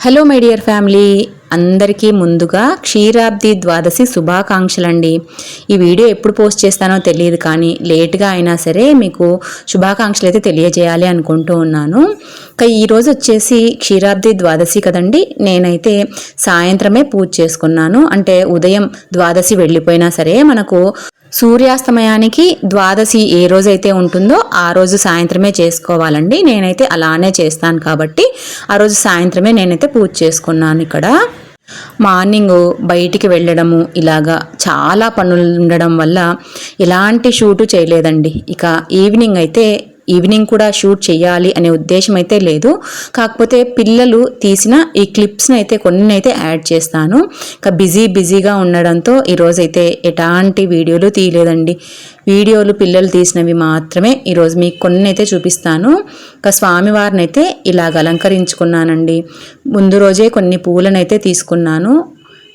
Hello my dear family అందరికీ ముందుగా క్షీరాబ్ది ద్వాదశి శుభాకాంక్షలండి. ఈ వీడియో ఎప్పుడు పోస్ట్ చేస్తానో తెలియదు కానీ లేట్గా అయినా సరే మీకు శుభాకాంక్షలు అయితే తెలియజేయాలి అనుకుంటూ ఉన్నాను. ఇంకా ఈరోజు వచ్చేసి క్షీరాబ్ది ద్వాదశి కదండి. నేనైతే సాయంత్రమే పూజ చేసుకున్నాను. అంటే ఉదయం ద్వాదశి వెళ్ళిపోయినా సరే మనకు సూర్యాస్తమయానికి ద్వాదశి ఏ రోజైతే ఉంటుందో ఆ రోజు సాయంత్రమే చేసుకోవాలండి. నేనైతే అలానే చేస్తాను కాబట్టి ఆ రోజు సాయంత్రమే నేనైతే పూజ చేసుకున్నాను ఇక్కడ. మార్నింగ్ బయటికి వెళ్ళడము ఇలాగా చాలా పనులు ఉండడం వల్ల ఎలాంటి షూటు చేయలేదండి. ఇక ఈవినింగ్ అయితే ఈవినింగ్ కూడా షూట్ చేయాలి అనే ఉద్దేశం అయితే లేదు. కాకపోతే పిల్లలు తీసిన ఈ క్లిప్స్ని అయితే కొన్ని అయితే యాడ్ చేస్తాను. ఇంకా బిజీ బిజీగా ఉండడంతో ఈరోజైతే ఎలాంటి వీడియోలు తీయలేదండి. వీడియోలు పిల్లలు తీసినవి మాత్రమే ఈరోజు మీకు కొన్ని అయితే చూపిస్తాను. ఇంకా స్వామివారిని అయితే ఇలాగ అలంకరించుకున్నానండి. ముందు రోజే కొన్ని పూలను అయితే తీసుకున్నాను.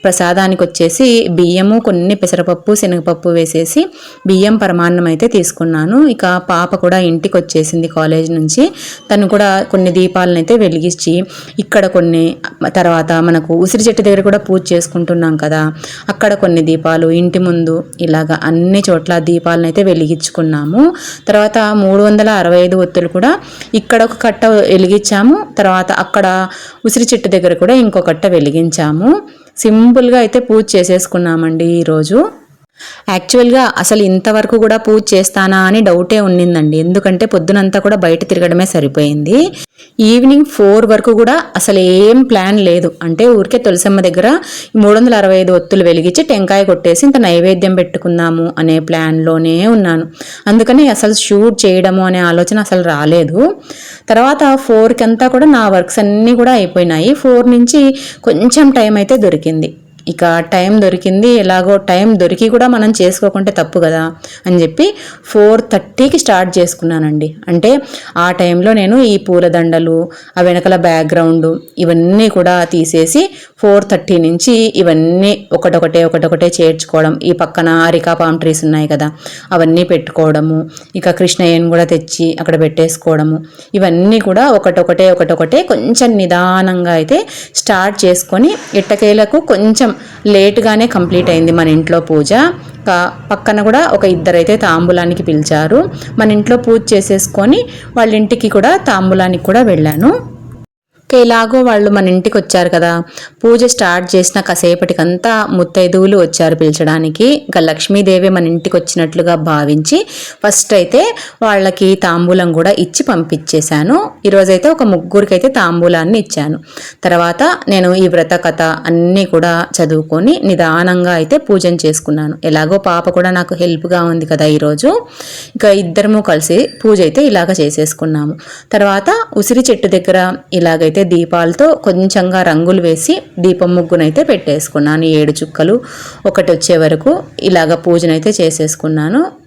ప్రసాదానికి వచ్చేసి బియ్యము కొన్ని పెసరపప్పు శనగపప్పు వేసేసి బియ్యం పరమాన్నం అయితే తీసుకున్నాను. ఇక పాప కూడా ఇంటికి వచ్చేసింది కాలేజ్ నుంచి. తను కూడా కొన్ని దీపాలను అయితే వెలిగించి ఇక్కడ కొన్ని తర్వాత మనకు ఉసిరి చెట్టు దగ్గర కూడా పూజ చేసుకుంటున్నాం కదా అక్కడ కొన్ని దీపాలు ఇంటి ముందు ఇలాగ అన్ని చోట్ల దీపాలను అయితే వెలిగించుకున్నాము. తర్వాత మూడు వందల అరవై ఐదు ఒత్తులు కూడా ఇక్కడ ఒక కట్ట వెలిగించాము. తర్వాత అక్కడ ఉసిరి చెట్టు దగ్గర కూడా ఇంకో కట్ట వెలిగించాము. సింపుల్గా అయితే పూజ చేసేసుకున్నామండి ఈరోజు. యాక్చువల్గా అసలు ఇంతవరకు కూడా పూజ చేస్తానా అని డౌటే ఉండిందండి ఎందుకంటే పొద్దునంతా కూడా బయట తిరగడమే సరిపోయింది. ఈవినింగ్ ఫోర్ వరకు కూడా అసలు ఏం ప్లాన్ లేదు. అంటే ఊరికే తులసమ్మ దగ్గర మూడు వందల అరవై ఐదు ఒత్తులు వెలిగించి టెంకాయ కొట్టేసి ఇంత నైవేద్యం పెట్టుకుందాము అనే ప్లాన్లోనే ఉన్నాను. అందుకని అసలు షూట్ చేయడము అనే ఆలోచన అసలు రాలేదు. తర్వాత ఫోర్కి అంతా కూడా నా వర్క్స్ అన్నీ కూడా అయిపోయినాయి. ఫోర్ నుంచి కొంచెం టైం అయితే దొరికింది. ఇక టైం దొరికింది ఎలాగో టైం దొరికి కూడా మనం చేసుకోకుంటే తప్పు కదా అని చెప్పి ఫోర్ థర్టీకి స్టార్ట్ చేసుకున్నానండి. అంటే ఆ టైంలో నేను ఈ పూలదండలు ఆ వెనకల బ్యాక్గ్రౌండ్ ఇవన్నీ కూడా తీసేసి ఫోర్ థర్టీ నుంచి ఇవన్నీ ఒకటొకటే ఒకటొకటే చేర్చుకోవడం. ఈ పక్కన అరికా పామ్ ట్రీస్ ఉన్నాయి కదా అవన్నీ పెట్టుకోవడము. ఇక కృష్ణయ్యను కూడా తెచ్చి అక్కడ పెట్టేసుకోవడము. ఇవన్నీ కూడా ఒకటొకటే ఒకటొకటే కొంచెం నిదానంగా అయితే స్టార్ట్ చేసుకొని ఇట్టకేలకు కొంచెం లేటుగానే కంప్లీట్ అయింది మన ఇంట్లో పూజ. పక్కన కూడా ఒక ఇద్దరైతే తాంబూలానికి పిలిచారు. మన ఇంట్లో పూజ చేసేసుకొని వాళ్ళ ఇంటికి కూడా తాంబూలానికి కూడా వెళ్ళాను. ఎలాగో వాళ్ళు మన ఇంటికి వచ్చారు కదా. పూజ స్టార్ట్ చేసిన కాసేపటికంతా ముత్తైదువులు వచ్చారు పిలిచడానికి. ఇంకా లక్ష్మీదేవి మన ఇంటికి వచ్చినట్లుగా భావించి ఫస్ట్ అయితే వాళ్ళకి తాంబూలం కూడా ఇచ్చి పంపించేశాను. ఈరోజైతే ఒక ముగ్గురికి అయితే తాంబూలాన్ని ఇచ్చాను. తర్వాత నేను ఈ వ్రత కథ అన్నీ కూడా చదువుకొని నిదానంగా అయితే పూజను చేసుకున్నాను. ఎలాగో పాప కూడా నాకు హెల్ప్గా ఉంది కదా ఈరోజు ఇక ఇద్దరము కలిసి పూజ అయితే ఇలాగ చేసేసుకున్నాము. తర్వాత ఉసిరి చెట్టు దగ్గర ఇలాగైతే దీపాలతో కొంచెంగా రంగులు వేసి దీపం ముగ్గునైతే పెట్టేసుకున్నాను. ఏడు చుక్కలు. ఒకటి వచ్చే వరకు ఇలాగ పూజనైతే చేసేసుకున్నాను.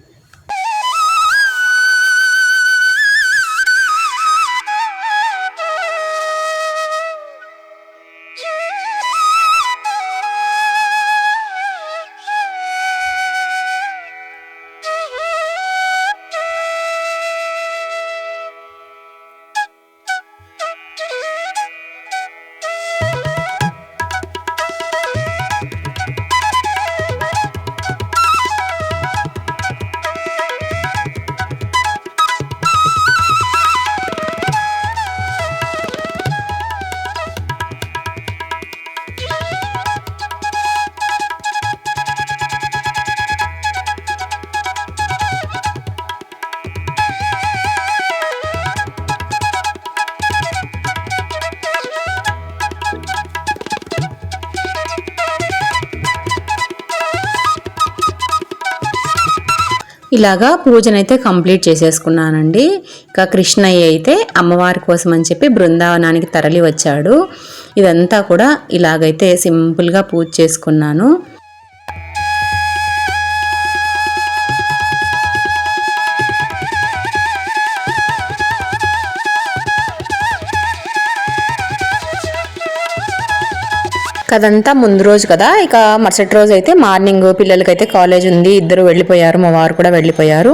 ఇలాగా పూజనైతే కంప్లీట్ చేసేసుకున్నానండి. ఇక కృష్ణయ్య అయితే అమ్మవారి కోసం అని చెప్పి బృందావనానికి తరలి వచ్చాడు ఇదంతా కూడా ఇలాగైతే సింపుల్గా పూజ చేసుకున్నాను. కదంతా ముందు రోజు కదా? ఇక మరుసటి రోజు అయితే మార్నింగ్ పిల్లలకైతే కాలేజ్ ఉంది. ఇద్దరు వెళ్ళిపోయారు. మా వారు కూడా వెళ్ళిపోయారు.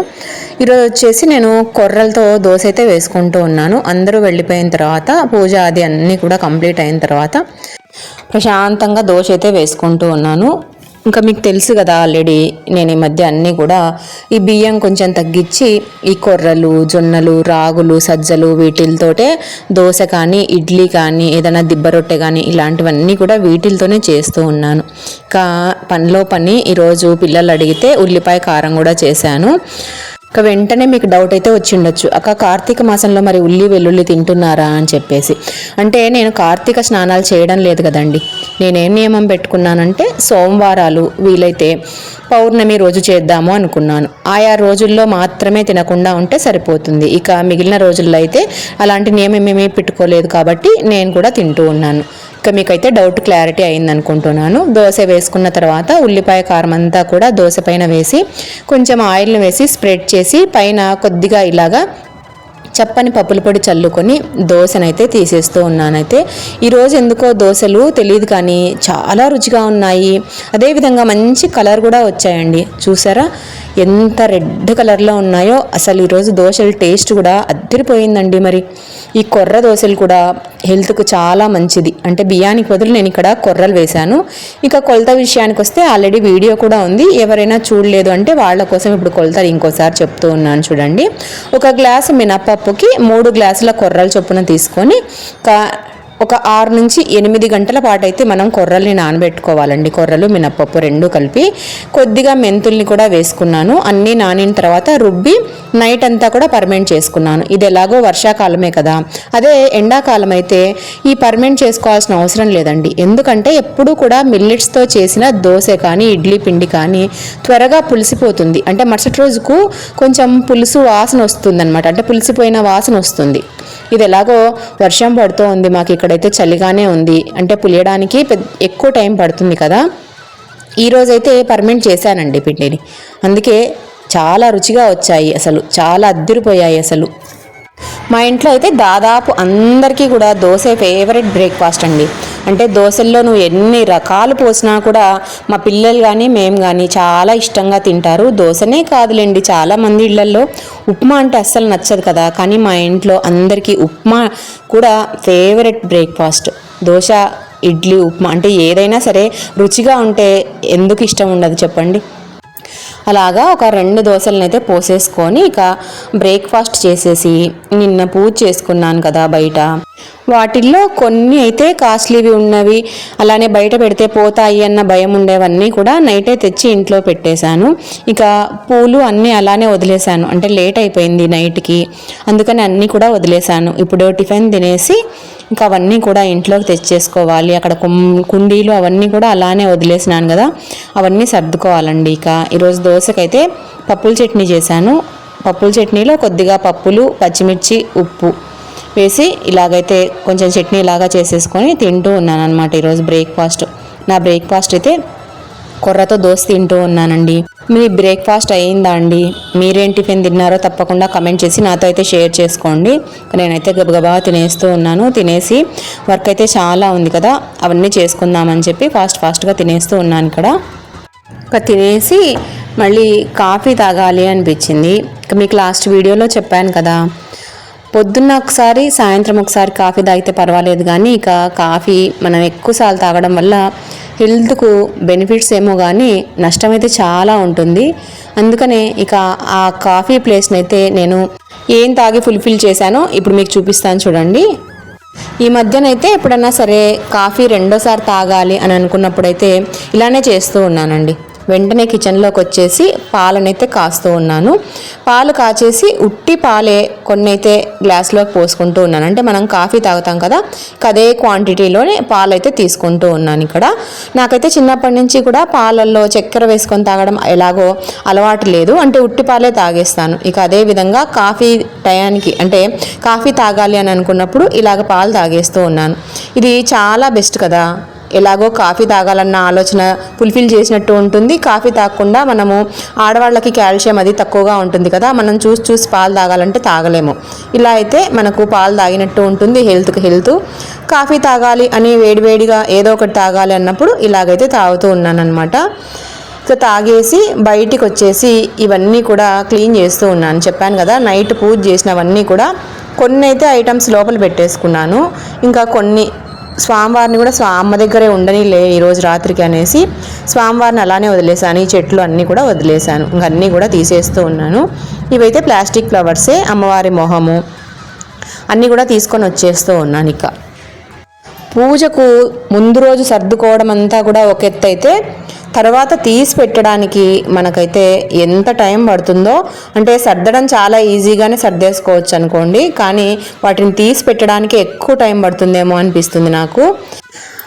ఈరోజు వచ్చేసి నేను కొర్రలతో దోశ అయితే వేసుకుంటూ ఉన్నాను. అందరూ వెళ్ళిపోయిన తర్వాత పూజ అది అన్నీ కూడా కంప్లీట్ అయిన తర్వాత ప్రశాంతంగా దోశ అయితే వేసుకుంటూ ఉన్నాను. ఇంకా మీకు తెలుసు కదా ఆల్రెడీ నేను ఈ మధ్య అన్నీ కూడా ఈ బియ్యం కొంచెం తగ్గించి ఈ కొర్రలు జొన్నలు రాగులు సజ్జలు వీటిలతోటే దోశ కానీ ఇడ్లీ కానీ ఏదైనా దిబ్బ రొట్టె కానీ ఇలాంటివన్నీ కూడా వీటితోనే చేస్తూ ఉన్నాను. ఇంకా పనిలో పని ఈరోజు పిల్లలు అడిగితే ఉల్లిపాయ కారం కూడా చేశాను. ఇక వెంటనే మీకు డౌట్ అయితే వచ్చి ఉండొచ్చు అక్క కార్తీక మాసంలో మరి ఉల్లి వెల్లుల్లి తింటున్నారా? అని చెప్పేసి. అంటే నేను కార్తీక స్నానాలు చేయడం లేదు కదండి. నేనేం నియమం పెట్టుకున్నానంటే సోమవారాలు వీలైతే పౌర్ణమి రోజు చేద్దాము అనుకున్నాను. ఆయా రోజుల్లో మాత్రమే తినకుండా ఉంటే సరిపోతుంది. ఇక మిగిలిన రోజుల్లో అయితే అలాంటి నియమం ఏమీ పెట్టుకోలేదు కాబట్టి నేను కూడా తింటూ ఉన్నాను. ఇక మీకైతే డౌట్ క్లారిటీ అయింది అనుకుంటున్నాను దోశ వేసుకున్న తర్వాత ఉల్లిపాయ కారం అంతా కూడా దోశ పైన వేసి కొంచెం ఆయిల్ని వేసి స్ప్రెడ్ చేసి పైన కొద్దిగా ఇలాగా చప్పని పప్పుల పొడి చల్లుకొని దోశనైతే తీసేస్తూ ఉన్నానైతే. ఈరోజు ఎందుకో దోశలు తెలియదు కానీ చాలా రుచిగా ఉన్నాయి. అదేవిధంగా మంచి కలర్ కూడా వచ్చాయండి. చూసారా? ఎంత రెడ్ కలర్లో ఉన్నాయో అసలు ఈరోజు దోశల టేస్ట్ కూడా అద్దరిపోయిందండి మరి. ఈ కొర్ర దోశలు కూడా హెల్త్కు చాలా మంచిది. అంటే బియ్యానికి బదులు నేను ఇక్కడ కొర్రలు వేశాను. ఇక కొలత విషయానికి వస్తే ఆల్రెడీ వీడియో కూడా ఉంది. ఎవరైనా చూడలేదు అంటే వాళ్ళ కోసం ఇప్పుడు కొలతలు ఇంకోసారి చెప్తూ ఉన్నాను చూడండి. ఒక గ్లాసు మినప్పప్పుకి మూడు గ్లాసుల కొర్రలు చొప్పున తీసుకొని కా ఒక ఆరు నుంచి ఎనిమిది గంటల పాటు అయితే మనం కొర్రల్ని నానబెట్టుకోవాలండి. కొర్రలు మినప్పప్పు రెండు కలిపి కొద్దిగా మెంతుల్ని కూడా వేసుకున్నాను. అన్నీ నానిన తర్వాత రుబ్బి నైట్ అంతా కూడా పర్మెంట్ చేసుకున్నాను. ఇది ఎలాగో వర్షాకాలమే కదా. అదే ఎండాకాలం అయితే ఈ పర్మెంట్ చేసుకోవాల్సిన అవసరం లేదండి. ఎందుకంటే ఎప్పుడూ కూడా మిల్లెట్స్తో చేసిన దోశ కానీ ఇడ్లీ పిండి కానీ త్వరగా పులిసిపోతుంది. అంటే మరుసటి రోజుకు కొంచెం పులుసు వాసన వస్తుంది అనమాట అంటే పులిసిపోయిన వాసన వస్తుంది. ఇది ఎలాగో వర్షం పడుతూ ఉంది. మాకు ఇక్కడైతే చలిగానే ఉంది. అంటే పులియడానికి పెద్ద ఎక్కువ టైం పడుతుంది కదా. ఈ రోజైతే పర్మెంట్ చేశానండి పిండిని. అందుకే చాలా రుచిగా వచ్చాయి అసలు. చాలా అద్దరిపోయాయి అసలు. మా ఇంట్లో అయితే దాదాపు అందరికీ కూడా దోశ ఫేవరెట్ బ్రేక్ఫాస్ట్ అండి. అంటే దోశల్లో నువ్వు ఎన్ని రకాలు పోసినా కూడా మా పిల్లలు కానీ మేము కానీ చాలా ఇష్టంగా తింటారు. దోశనే కాదులేండి చాలా మంది ఉప్మా అంటే అస్సలు నచ్చదు కదా. కానీ మా ఇంట్లో అందరికీ ఉప్మా కూడా ఫేవరెట్ బ్రేక్ఫాస్ట్. దోశ ఇడ్లీ ఉప్మా అంటే ఏదైనా సరే రుచిగా ఉంటే ఎందుకు ఇష్టం ఉండదు చెప్పండి? అలాగా ఒక రెండు దోశలను అయితే పోసేసుకొని ఇక బ్రేక్ఫాస్ట్ చేసేసి నిన్న పూజ చేసుకున్నాను కదా బయట. వాటిల్లో కొన్ని అయితే కాస్ట్లీవి ఉన్నవి అలానే బయట పెడితే పోతాయి అన్న భయం ఉండేవన్నీ కూడా నైటే తెచ్చి ఇంట్లో పెట్టేశాను. ఇక పూలు అన్నీ అలానే వదిలేశాను. అంటే లేట్ అయిపోయింది నైట్కి. అందుకని అన్నీ కూడా వదిలేశాను. ఇప్పుడు టిఫిన్ తినేసి ఇంకా అవన్నీ కూడా ఇంట్లోకి తెచ్చేసుకోవాలి. అక్కడ కుండీలు అవన్నీ కూడా అలానే వదిలేసినాను కదా. అవన్నీ సర్దుకోవాలండి ఇక. ఈరోజు దోశకైతే పప్పుల చట్నీ చేశాను. పప్పుల చట్నీలో కొద్దిగా పప్పులు పచ్చిమిర్చి ఉప్పు. వేసి ఇలాగైతే కొంచెం చట్నీ లాగా చేసేసుకొని తింటూ ఉన్నాను అనమాట ఈరోజు బ్రేక్ఫాస్ట్ నా బ్రేక్ఫాస్ట్ అయితే కొర్రతో దోశ తింటూ ఉన్నానండి. మీ బ్రేక్ఫాస్ట్ అయ్యిందా అండి? మీరేం టిఫిన్ తిన్నారో తప్పకుండా కమెంట్ చేసి నాతో అయితే షేర్ చేసుకోండి. నేనైతే గబగబా తినేస్తూ ఉన్నాను. తినేసి వర్క్ అయితే చాలా ఉంది కదా అవన్నీ చేసుకుందామని చెప్పి ఫాస్ట్ ఫాస్ట్గా తినేస్తూ ఉన్నాను ఇక్కడ. తినేసి మళ్ళీ కాఫీ తాగాలి అనిపించింది. మీకు లాస్ట్ వీడియోలో చెప్పాను కదా పొద్దున్న ఒకసారి సాయంత్రం ఒకసారి కాఫీ తాగితే పర్వాలేదు కానీ ఇక కాఫీ మనం ఎక్కువసార్లు తాగడం వల్ల హెల్త్కు బెనిఫిట్స్ ఏమో కానీ నష్టం అయితే చాలా ఉంటుంది. అందుకనే ఇక ఆ కాఫీ ప్లేస్ని అయితే నేను ఏం తాగి ఫుల్ఫిల్ చేశానో ఇప్పుడు మీకు చూపిస్తాను చూడండి. ఈ మధ్యనైతే ఎప్పుడన్నా సరే కాఫీ రెండోసారి తాగాలి అని అనుకున్నప్పుడైతే ఇలానే చేస్తూ ఉన్నానండి. వెంటనే కిచెన్లోకి వచ్చేసి పాలనైతే కాస్తూ ఉన్నాను. పాలు కాచేసి ఉట్టి పాలే కొన్ని అయితే గ్లాస్లోకి పోసుకుంటూ ఉన్నాను. అంటే మనం కాఫీ తాగుతాం కదా అదే క్వాంటిటీలోనే పాలు అయితే తీసుకుంటూ ఉన్నాను ఇక్కడ. నాకైతే చిన్నప్పటి నుంచి కూడా పాలల్లో చక్కెర వేసుకొని తాగడం ఎలాగో అలవాటు లేదు. అంటే ఉట్టి పాలే తాగేస్తాను. ఇక అదే విధంగా కాఫీ టయానికి అంటే కాఫీ తాగాలి అని అనుకున్నప్పుడు ఇలాగ పాలు తాగేస్తూ ఉన్నాను. ఇది చాలా బెస్ట్ కదా. ఎలాగో కాఫీ తాగాలన్న ఆలోచన ఫుల్ఫిల్ చేసినట్టు ఉంటుంది. కాఫీ తాగకుండా మనము ఆడవాళ్ళకి కాల్షియం అది తక్కువగా ఉంటుంది కదా మనం చూసి చూసి పాలు తాగాలంటే తాగలేము. ఇలా అయితే మనకు పాలు తాగినట్టు ఉంటుంది హెల్త్కి హెల్త్ కాఫీ తాగాలి అని వేడివేడిగా ఏదో ఒకటి తాగాలి అన్నప్పుడు ఇలాగైతే తాగుతూ ఉన్నాను అనమాట సో తాగేసి బయటికి వచ్చేసి ఇవన్నీ కూడా క్లీన్ చేస్తూ ఉన్నాను. చెప్పాను కదా నైట్ పూజ చేసినవన్నీ కూడా కొన్ని అయితే ఐటమ్స్ లోపల పెట్టేసుకున్నాను. ఇంకా కొన్ని స్వామివారిని కూడా స్వా అమ్మ దగ్గరే ఉండని లే ఈరోజు రాత్రికి అనేసి స్వామివారిని అలానే వదిలేసాను ఈ చెట్లు అన్నీ కూడా వదిలేశాను. ఇంక అన్నీ కూడా తీసేస్తూ ఉన్నాను. ఇవైతే ప్లాస్టిక్ ఫ్లవర్సే అమ్మవారి మొహము. అన్నీ కూడా తీసుకొని వచ్చేస్తూ ఉన్నాను ఇక. పూజకు ముందు రోజు సర్దుకోవడం అంతా కూడా ఒక ఎత్తు అయితే తర్వాత తీసి పెట్టడానికి మనకైతే ఎంత టైం పడుతుందో అంటే సర్దడం చాలా ఈజీగానే సర్దేసుకోవచ్చు అనుకోండి కానీ వాటిని తీసి పెట్టడానికి ఎక్కువ టైం పడుతుందేమో అనిపిస్తుంది నాకు.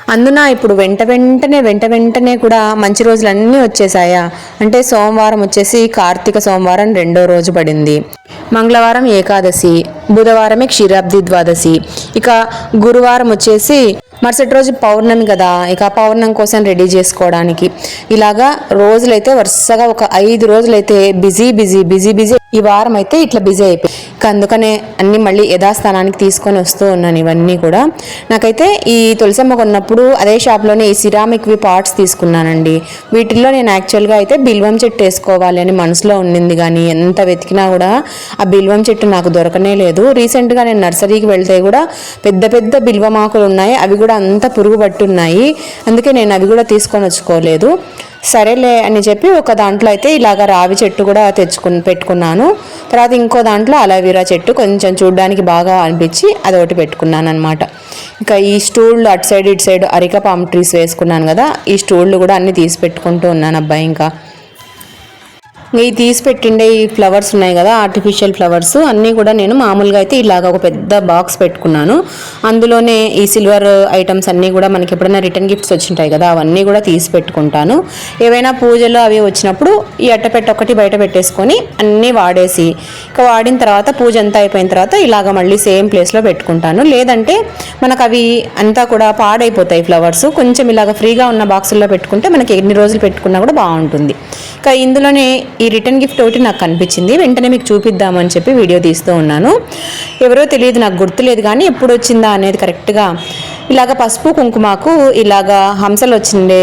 అందున ఇప్పుడు వెంట వెంటనే వెంట వెంటనే కూడా మంచి రోజులన్నీ వచ్చేసాయా? అంటే సోమవారం వచ్చేసి కార్తీక సోమవారం రెండో రోజు పడింది. మంగళవారం ఏకాదశి బుధవారమే క్షీరాబ్ది ద్వాదశి. ఇక గురువారం వచ్చేసి మరుసటి రోజు పౌర్ణమి కదా ఇక పౌర్ణమి కోసం రెడీ చేసుకోవడానికి. ఇలాగా రోజులైతే వరుసగా ఒక ఐదు రోజులైతే బిజీ బిజీ బిజీ బిజీ ఈ వారం అయితే ఇట్లా బిజీ అయిపోయి. ఇక అందుకనే అన్ని మళ్ళీ యథాస్థానానికి తీసుకొని వస్తూ ఉన్నాను ఇవన్నీ కూడా. నాకైతే ఈ తులసమ్మ కొన్నప్పుడు అదే షాప్లోనే ఈ సిరామిక్వి పార్ట్స్ తీసుకున్నానండి. వీటిల్లో నేను యాక్చువల్గా అయితే బిల్వం చెట్టు వేసుకోవాలి అని మనసులో ఉండింది కానీ ఎంత వెతికినా కూడా ఆ బిల్వం చెట్టు నాకు దొరకనే లేదు. రీసెంట్గా నేను నర్సరీకి వెళ్తే కూడా పెద్ద పెద్ద బిల్వం ఆకులు ఉన్నాయి. అవి కూడా కూడా అంతా పురుగు పట్టున్నాయి అందుకే నేను అవి కూడా తీసుకొని వచ్చుకోలేదు. సరేలే అని చెప్పి ఒక దాంట్లో అయితే ఇలాగ రావి చెట్టు కూడా తెచ్చుకుని పెట్టుకున్నాను. తర్వాత ఇంకో దాంట్లో అలవీరా చెట్టు కొంచెం చూడడానికి బాగా అనిపించి అదొకటి పెట్టుకున్నాను అనమాట ఇంకా ఈ స్టూళ్ళు అటు సైడ్ ఇటు సైడ్ అరిక పామ్ ట్రీస్ వేసుకున్నాను కదా ఈ స్టూళ్ళు కూడా అన్ని తీసి పెట్టుకుంటూ ఉన్నాను అబ్బాయి ఇంకా. ఈ తీసి పెట్టిండే ఈ ఫ్లవర్స్ ఉన్నాయి కదా ఆర్టిఫిషియల్ ఫ్లవర్స్ అన్నీ కూడా నేను మామూలుగా అయితే ఇలాగ ఒక పెద్ద బాక్స్ పెట్టుకున్నాను. అందులోనే ఈ సిల్వర్ ఐటమ్స్ అన్నీ కూడా మనకి ఎప్పుడైనా రిటర్న్ గిఫ్ట్స్ వచ్చింటాయి కదా అవన్నీ కూడా తీసి పెట్టుకుంటాను. ఏవైనా పూజలు అవి వచ్చినప్పుడు ఈ అట్టపెట్ట ఒకటి బయట పెట్టేసుకొని అన్నీ వాడేసి ఇక వాడిన తర్వాత పూజ అంతా అయిపోయిన తర్వాత ఇలాగ మళ్ళీ సేమ్ ప్లేస్లో పెట్టుకుంటాను. లేదంటే మనకు అవి అంతా కూడా పాడైపోతాయి ఫ్లవర్స్ కొంచెం ఇలాగ ఫ్రీగా ఉన్న బాక్సుల్లో పెట్టుకుంటే మనకి ఎన్ని రోజులు పెట్టుకున్నా కూడా బాగుంటుంది. ఇక ఇందులోనే ఈ ఈ రిటర్న్ గిఫ్ట్ ఒకటి నాకు కనిపించింది. వెంటనే మీకు చూపిద్దామని చెప్పి వీడియో తీస్తూ ఉన్నాను. ఎవరో తెలియదు నాకు గుర్తులేదు కానీ ఎప్పుడు వచ్చిందా అనేది కరెక్ట్గా ఇలాగ పసుపు కుంకుమకు ఇలాగా హంసలు వచ్చిండే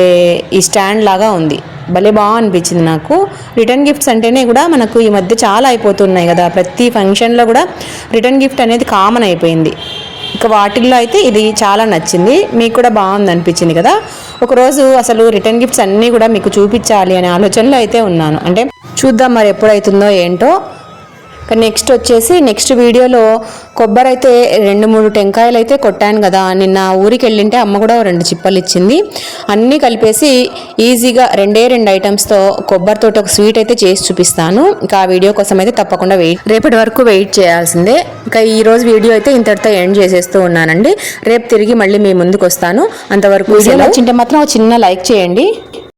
ఈ స్టాండ్ లాగా ఉంది. భలే బాగా అనిపించింది నాకు. రిటర్న్ గిఫ్ట్స్ అంటేనే కూడా మనకు ఈ మధ్య చాలా అయిపోతున్నాయి కదా. ప్రతి ఫంక్షన్లో కూడా రిటర్న్ గిఫ్ట్ అనేది కామన్ అయిపోయింది. ఇక వాటిల్లో అయితే ఇది చాలా నచ్చింది. మీకు కూడా బాగుంది అనిపించింది కదా. ఒకరోజు అసలు రిటర్న్ గిఫ్ట్స్ అన్నీ కూడా మీకు చూపించాలి అనే ఆలోచనలో అయితే ఉన్నాను. అంటే చూద్దాం మరి ఎప్పుడైతుందో ఏంటో. నెక్స్ట్ వచ్చేసి నెక్స్ట్ వీడియోలో కొబ్బరి అయితే రెండు మూడు టెంకాయలు అయితే కొట్టాను కదా. నిన్న ఊరికి వెళ్ళింటే అమ్మ కూడా రెండు చిప్పలు ఇచ్చింది. అన్నీ కలిపేసి ఈజీగా రెండే రెండు ఐటమ్స్తో కొబ్బరితో ఒక స్వీట్ అయితే చేసి చూపిస్తాను. ఇంకా ఆ వీడియో కోసం అయితే తప్పకుండా వెయిట్ రేపటి వరకు వెయిట్ చేయాల్సిందే. ఇంకా ఈ రోజు వీడియో అయితే ఇంతటితో ఎండ్ చేసేస్తూ ఉన్నానండి. రేపు తిరిగి మళ్ళీ మీ ముందుకు వస్తాను అంతవరకు వీడియో నచ్చింటే మాత్రం ఒక చిన్న లైక్ చేయండి.